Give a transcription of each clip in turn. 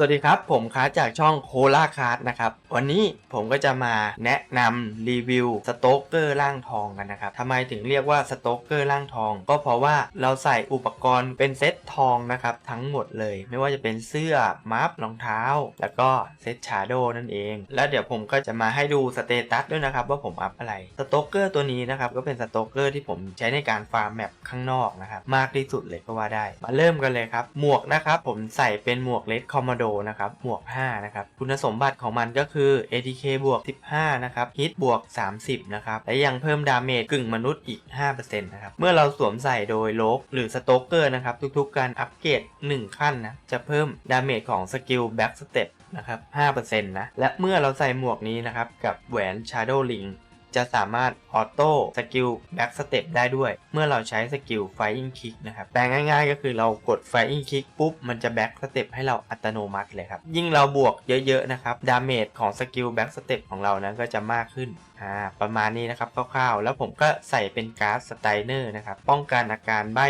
สวัสดีครับ ผมค้าจากช่องโคลาคาร์ดนะครับ วันนี้ผมก็จะมาแนะนำรีวิวสโต๊กเกอร์ร่างทองกันนะครับทำไมถึงเรียกว่าสโต๊กเกอร์ร่างทอง ก็เพราะว่าเราใส่อุปกรณ์เป็นเซตทองนะครับ ทั้งหมดเลย ไม่ว่าจะเป็นเสื้อมัฟรองเท้า แล้วก็เซตชาโดนั่นเอง แล้วเดี๋ยวผมก็จะมาให้ดูสเตตัสด้วยนะครับว่าผมอัพอะไรสโต๊กเกอร์ตัวนี้นะครับก็เป็นสโต๊กเกอร์ที่ผมใช้ในการฟาร์มแมปข้างนอกนะครับมากที่สุดเลยก็ว่าได้ มาเริ่มกันเลยครับหมวกนะครับผมใส่เป็นหมวกเลดคอมม d โดนะครับหมวก5นะครับคุณสมบัติของมันก็คือ ATK บวก15นะครับฮิตบวก 30นะครับและยังเพิ่มดาเมจกึ่งมนุษย์อีก5%นะครับเมื่อเราสวมใส่โดยโลกหรือสโตเกอร์นะครับทุกๆการอัปเกรด1 ขั้นนะจะเพิ่มดาเมจของสกิลแบ็กสเต็ปนะครับ5%นะและเมื่อเราใส่หมวกนี้นะครับกับแหวน Shadow Ring จะสามารถออโต้สกิลแบ็กสเต็ปได้ด้วย เมื่อเราใช้สกิล Flying Kick นะครับแปลง่ายๆ ก็คือเรากด Flying Kick ปุ๊บ มันจะแบ็กสเต็ปให้เราอัตโนมัติเลยครับ ยิ่งเราบวกเยอะๆนะครับดาเมจของสกิลแบ็กสเต็ปของเรานั้นก็จะมากขึ้นอ่าประมาณนี้นะครับคร่าวๆ แล้วผมก็ใส่เป็นการ์ดสไตเนอร์นะครับป้องกันอาการใบ้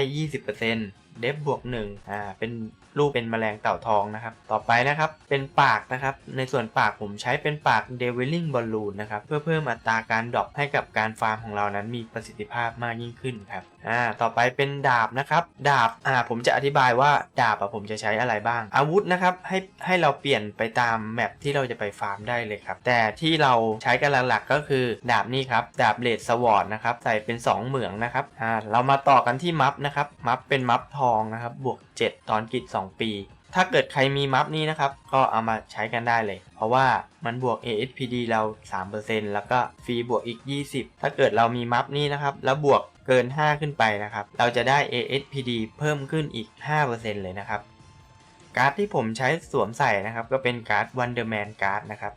20% เดฟบวกหนึ่งอ่าเป็นรูปเป็นแมลงเต่าทองนะครับ ต่อไปนะครับเป็นปากนะครับ ในส่วนปากผมใช้เป็นปากเดวิลลิงบอลลูนนะครับ เพื่อเพิ่มอัตราการดรอปให้กับการฟาร์มของเรานั้นมีประสิทธิภาพมากยิ่งขึ้นครับอ่าต่อไปเป็นดาบนะครับ ดาบอ่าผมจะอธิบายว่าดาบอะผมจะใช้อะไรบ้าง อาวุธนะครับให้ให้เราเปลี่ยนไปตามแมปที่เราจะไปฟาร์มได้เลยครับ แต่ที่เราใช้กันหลักๆก็คือดาบนี่ครับ ดาบเลดสวอร์ดนะครับใส่เป็น 2 เหมืองนะครับอ่าเรามาต่อกันที่มัฟนะครับ มัฟเป็นมัฟทองนะครับบวก 7 ตอนกิจ 2 ปี ถ้าเกิดใครมีมัฟนี้นะครับ ก็เอามาใช้กันได้เลย เพราะว่ามันบวก ASPD เรา 3%แล้วก็ฟรีบวกอีก 20 ถ้าเกิดเรามีมัฟนี้นะครับแล้วบวก เกิน 5 ขึ้นไปนะครับ เราจะได้ ASPD เพิ่มขึ้นอีก 5%เลยนะครับ การ์ดที่ผมใช้สวมใส่นะครับ ก็เป็นการ์ด Wonderman การ์ดนะครับ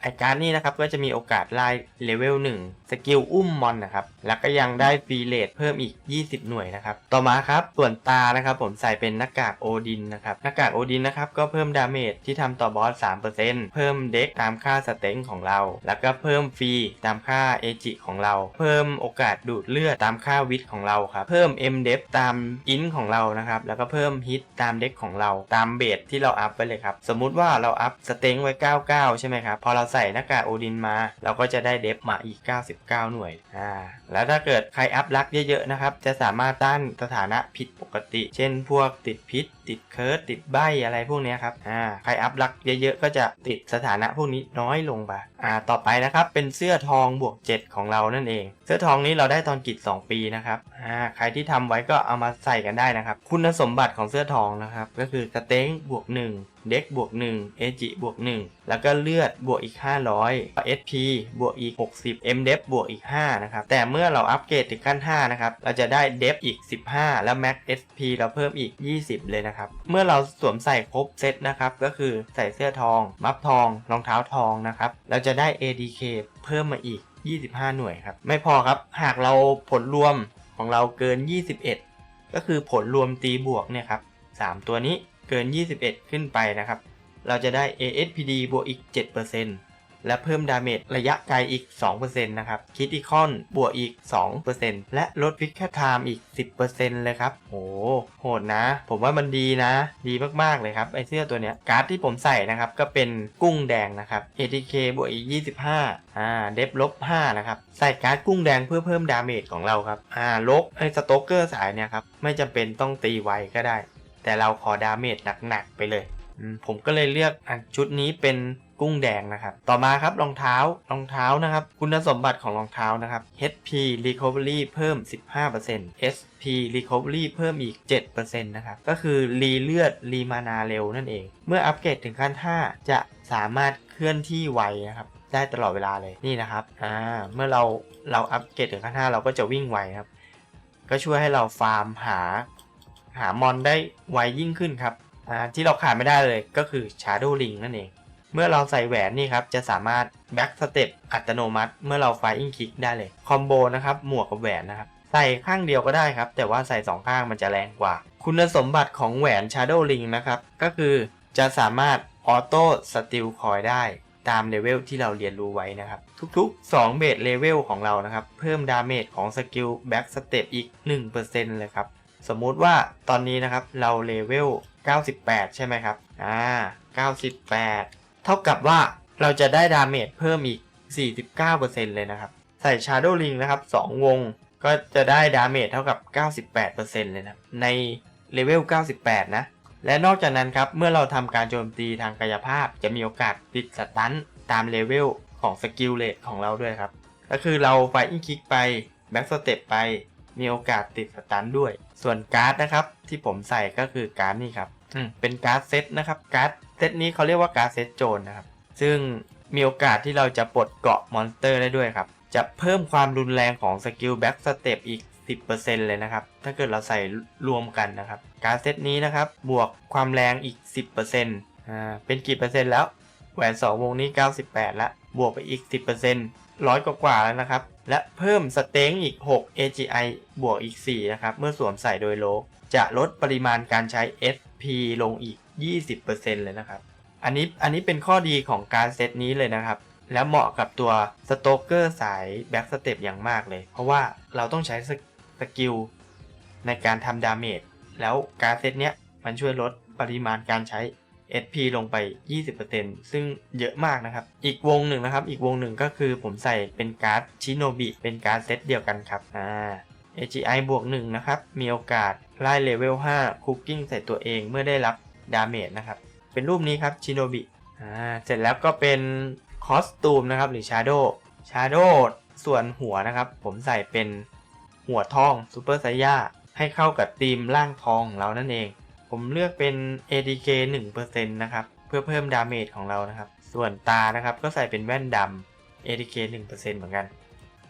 ไอการ์ดนี้นะครับก็จะมีโอกาสไล่เลเวล1สกิลอุ้มมอนนะครับ แล้วก็ยังได้ฟรีเลทเพิ่มอีก 20 หน่วยนะครับ ต่อมาครับส่วนตานะครับ ผมใส่เป็นหน้ากากโอดินนะครับหน้ากากโอดินนะครับก็เพิ่มดาเมจที่ทำต่อบอส 3%เพิ่มเด็กตามค่าสเต็งของเรา แล้วก็เพิ่มฟรีตามค่าเอจิของเรา เพิ่มโอกาสดูดเลือดตามค่าวิทของเราครับ เพิ่ม M d e p ตามอินของเรานะครับ แล้วก็เพิ่มฮิตตามเด็กของเรา ตามเบสที่เราอัพไปเลยครับ สมมุติว่าเราอัพสเต็งไว้ 99 ใช่ไหมครับ พอเราใส่หน้ากากโอดินมา เราก็จะได้เดฟมาอีก 99 หน่วย อ่า แล้วถ้าเกิดใครอัพลักเยอะๆนะครับ จะสามารถต้านสถานะผิดปกติ เช่นพวกติดพิษ ติดเคิร์ดติดใบอะไรพวกนี้ครับ อ่า ใครอัพลักเยอะๆ ก็จะติดสถานะพวกนี้น้อยลงไป อ่า ต่อไปนะครับ เป็นเสื้อทองบวก 7 ของเรานั่นเอง เสื้อทองนี้เราได้ตอนกิจ 2 ปีนะครับ อ่า ใครที่ทำไว้ก็เอามาใส่กันได้นะครับ คุณสมบัติของเสื้อทองนะครับ ก็คือสเต็งบวก 1เด็กบวก1เอจิบวก1แล้วก็เลือดบวกอีก 500 SP บวกอีก 60 M d e p บวกอีก 5 นะครับ แต่เมื่อเราอัปเกรดถึงขั้น 5 นะครับ เราจะได้ d e p อีก 15 แล้ว Max SP เราเพิ่มอีก 20 เลยนะครับ เมื่อเราสวมใส่ครบเซตนะครับ ก็คือใส่เสื้อทองมัฟทอง รองเท้าทองนะครับ เราจะได้ ADK เพิ่มมาอีก 25 หน่วยครับ ไม่พอครับ หากเราผลรวมของเราเกิน 21 ก็คือผลรวมตีบวกเนี่ยครับ 3 ตัวนี้เกิน 21 ขึ้นไปนะครับ เราจะได้ ASPD บวกอีก 7% และเพิ่มดาเมจระยะไกลอีก 2%นะครับคิดอีคอนบวกอีก 2%และลดฟิกแคทไทม์อีก 10%เลยครับโหโหดนะ ผมว่ามันดีนะ ดีมากๆเลยครับไอเสื้อตัวเนี้ยการ์ดที่ผมใส่นะครับก็เป็นกุ้งแดงนะครับ ATK บวกอีก 25อ่าเดฟลบ5นะครับใส่การ์ดกุ้งแดงเพื่อเพิ่มดาเมจของเราครับอ่าลกไอสโตเกอร์สายเนี่ยครับไม่จำเป็นต้องตีไวก็ได้ แต่เราขอดาเมจหนักๆไปเลย ผมก็เลยเลือกอชุดนี้เป็นกุ้งแดงนะครับ ต่อมาครับรองเท้ารองเท้านะครับ คุณสมบัติของรองเท้านะครับ HP Recovery เพิ่ม 15% SP Recovery เพิ่มอีก 7%นะครับ ก็คือรีเลือดรีมานาเร็วนั่นเอง เมื่ออัปเกรดถึงขั้น 5 จะสามารถเคลื่อนที่ไวนะครับได้ตลอดเวลาเลยนี่นะครับอ่าเมื่อเราเราอัปเกรดถึงขั้น 5 เราก็จะวิ่งไวครับ ก็ช่วยให้เราฟาร์มหาหามอนได้ไวยิ่งขึ้นครับ ที่เราขาดไม่ได้เลยก็คือ Shadow Ring นั่นเอง เมื่อเราใส่แหวนนี่ครับ จะสามารถ Back Step อัตโนมัติ เมื่อเรา Flying Kick ได้เลย คอมโบนะครับ หมวกกับแหวนนะครับ ใส่ข้างเดียวก็ได้ครับ แต่ว่าใส่2ข้างมันจะแรงกว่า คุณสมบัติของแหวน Shadow Ring นะครับ ก็คือจะสามารถออโต้สติลคอยได้ตามเลเวลที่เราเรียนรู้ไว้นะครับ ทุกๆ 2 เบสเลเวลของเรานะครับ เพิ่มดาเมจของสกิล Back Step อีก 1%เลยครับ สมมุติว่าตอนนี้นะครับเราเลเวล 98 ใช่ไหมครับ อ่า 98 เท่ากับว่าเราจะได้ดาเมจเพิ่มอีก 49%เลยนะครับ ใส่ Shadow Ring นะครับ 2 วง ก็จะได้ดาเมจเท่ากับ 98%เลยนะครับในเลเวล 98 นะ และนอกจากนั้นครับ เมื่อเราทำการโจมตีทางกายภาพ จะมีโอกาสติดสตันตามเลเวลของสกิลเลทของเราด้วยครับ ก็คือเราไฟอิงคิกไป แบ็กสเต็ปไป มีโอกาสติดสตันด้วย ส่วนการ์ดนะครับที่ผมใส่ก็คือการ์ดนี่ครับอืมเป็นการ์ดเซตนะครับการ์ดเซตนี้เขาเรียกว่าการ์ดเซตโจนนะครับ ซึ่งมีโอกาสที่เราจะปลดเกาะมอนสเตอร์ได้ด้วยครับ จะเพิ่มความรุนแรงของสกิลแบ็กสเต็ปอีก 10%เลยนะครับ ถ้าเกิดเราใส่รวมกันนะครับ การดเซตนี้นะครับ บวกความแรงอีก 10%อ่า เป็นกี่เปอร์เซ็นต์แล้ว แหวน 2 วงนี้ 98 ละ บวกไปอีก 10%ร้อยกว่าๆแล้วนะครับ และเพิ่มสเต็งอีก 6 AGI บวกอีก 4 นะครับ เมื่อสวมใส่โดยโลก จะลดปริมาณการใช้ SP ลงอีก 20%เลยนะครับ อันนี้อันนี้เป็นข้อดีของการเซตนี้เลยนะครับ แล้วเหมาะกับตัวสโตเกอร์สายแบ็กสเต็ปอย่างมากเลย เพราะว่าเราต้องใช้สสกิลในการทำดาเมจแล้วการเซตเนี้ยมันช่วยลดปริมาณการใช้ SP ลงไป 20%ซึ่งเยอะมากนะครับ อีกวงหนึ่งนะครับ อีกวงหนึ่งก็คือผมใส่เป็นการ์ดชิโนบิเป็นการ์ดเซตเดียวกันครับอ่า AGI บวก1นะครับ มีโอกาสไล่เลเวล5คุกกิ้งใส่ตัวเองเมื่อได้รับดาเมจนะครับ เป็นรูปนี้ครับชิโนบิอ่าเสร็จแล้วก็เป็นคอสตูมนะครับหรือชาโดชาโดส่วนหัวนะครับ ผมใส่เป็นหัวทองซูเปอร์ไซย่าให้เข้ากับธีมร่างทองของเรานั่นเอง ผมเลือกเป็น ADK 1%นะครับ เพื่อเพิ่มดาเมจของเรานะครับ ส่วนตานะครับก็ใส่เป็นแว่นดำ ADK 1%เหมือนกัน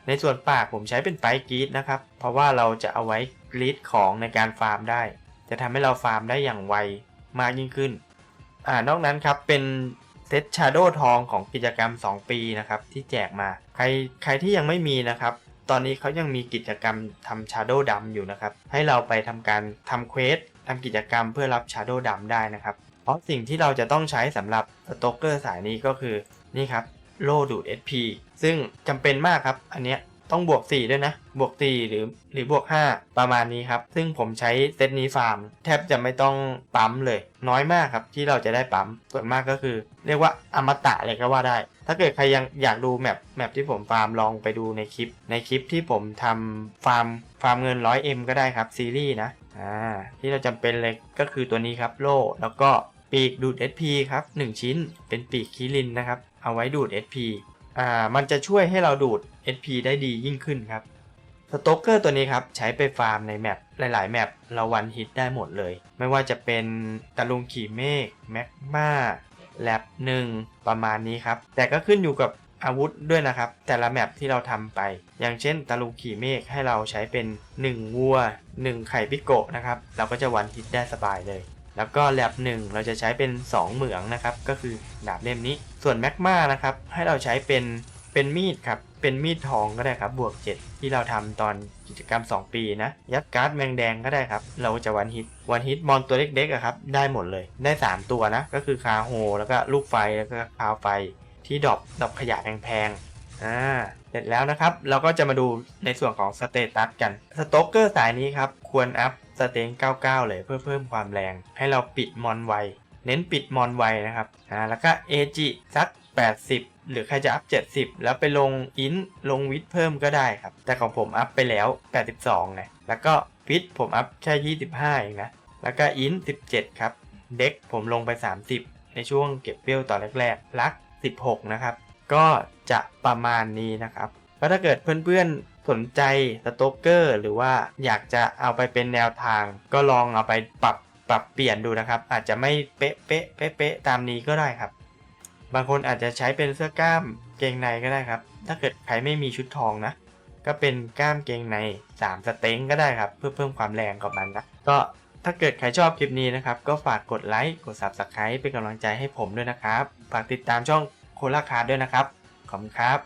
ในส่วนปากผมใช้เป็นไปกรีดนะครับ เพราะว่าเราจะเอาไว้กรีดของในการฟาร์มได้ จะทำให้เราฟาร์มได้อย่างไวมากยิ่งขึ้น อ่านอกนั้นครับเป็นเซตชาโดทองของกิจกรรม 2 ปีนะครับที่แจกมา ใครใครที่ยังไม่มีนะครับ ตอนนี้เขายังมีกิจกรรมทำชาโดดำอยู่นะครับ ให้เราไปทำการทำเควส ทำกิจกรรมเพื่อรับชาโดดำได้นะครับ เพราะสิ่งที่เราจะต้องใช้สำหรับสโตเกอร์สายนี้ก็คือนี่ครับโลดูด SP ซึ่งจำเป็นมากครับ อันเนี้ยต้องบวก 4 ด้วยนะ บวก 4 หรือหรือบวก 5 ประมาณนี้ครับ ซึ่งผมใช้เซตนี้ฟาร์ม แทบจะไม่ต้องปั๊มเลย น้อยมากครับ ที่เราจะได้ปั๊ม ส่วนมากก็คือ เรียกว่าอมตะเลยก็ว่าได้ ถ้าเกิดใครยังอยากดูแมปแมปที่ผมฟาร์มลองไปดูในคลิป ในคลิปที่ผมทำฟาร์มฟาร์มเงิน 100M ก็ได้ครับซีรีส์นะ อ่าที่เราจำเป็นเลยก็คือตัวนี้ครับโล่แล้วก็ปีกดูด SP ครับ 1 ชิ้นเป็นปีกคิรินนะครับ เอาไว้ดูด SP อ่ามันจะช่วยให้เราดูด SP ได้ดียิ่งขึ้นครับสโตเกอร์ตัวนี้ครับ ใช้ไปฟาร์มในแมปหลาย ๆ แมปเราวันฮิตได้หมดเลย ไม่ว่าจะเป็นตะลุงขี่เมฆแมกมาแลบหนึ่งประมาณนี้ครับ แต่ก็ขึ้นอยู่กับ อาวุธด้วยนะครับ แต่ละแมปที่เราทำไป อย่างเช่นตะลุขี่เมฆให้เราใช้เป็น 1 วัว 1 ไข่ปิโกะนะครับ เราก็จะวันฮิตได้สบายเลย แล้วก็แลบหนึ่งเราจะใช้เป็น 2 เหมืองนะครับ ก็คือดาบเล่มนี้ ส่วนแมกมานะครับ ให้เราใช้เป็นเป็นมีดครับ เป็นมีดทองก็ได้ครับ บวก 7 ที่เราทำตอนกิจกรรม 2 ปีนะ ยัดการ์ดแมงแดงก็ได้ครับ เราจะวันฮิต วันฮิตมอนตัวเล็กๆครับ ได้หมดเลย ได้ 3 ตัวนะ ก็คือคาโฮ แล้วก็ลูกไฟ แล้วก็คาวไฟ ที่ดรอปดรอปขยะแพงๆอ่าเสร็จแล้วนะครับ เราก็จะมาดูในส่วนของสเตตัสกันสโตเกอร์สายนี้ครับควรอัพสเตง99 เลยเพื่อเพิ่มความแรง ให้เราปิดมอนไว เน้นปิดมอนไวนะครับอ่าแล้วก็เอจิสัก 80 หรือใครจะอัพ 70 แล้วไปลงอินลงวิทเพิ่มก็ได้ครับ แต่ของผมอัพไปแล้ว 82ไงแล้วก็ฟิตผมอัพแค่25เองนะแล้วก็อิน17 ครับ เด็กผมลงไป 30 ในช่วงเก็บเปรี้ยวตอนแรกๆลัก 16 นะครับ ก็จะประมาณนี้นะครับก็ถ้าเกิดเพื่อนๆสนใจสโตกเกอร์หรือว่าอยากจะเอาไปเป็นแนวทาง ก็ลองเอาไปปรับปรับเปลี่ยนดูนะครับ อาจจะไม่เป๊ะเป๊ะเป๊ะเป๊ะตามนี้ก็ได้ครับ บางคนอาจจะใช้เป็นเสื้อกล้ามเกงในก็ได้ครับ ถ้าเกิดใครไม่มีชุดทองนะ ก็เป็นกล้ามเกงใน 3 สเต็งก็ได้ครับ เพื่อเพิ่มความแรงกับมันนะ ก็ ถ้าเกิดใครชอบคลิปนี้นะครับ ก็ฝากกดไลค์กด Subscribe เป็นกำลังใจให้ผมด้วยนะครับ ฝากติดตามช่องโคลาคาร์ด้วยนะครับ ขอบคุณครับ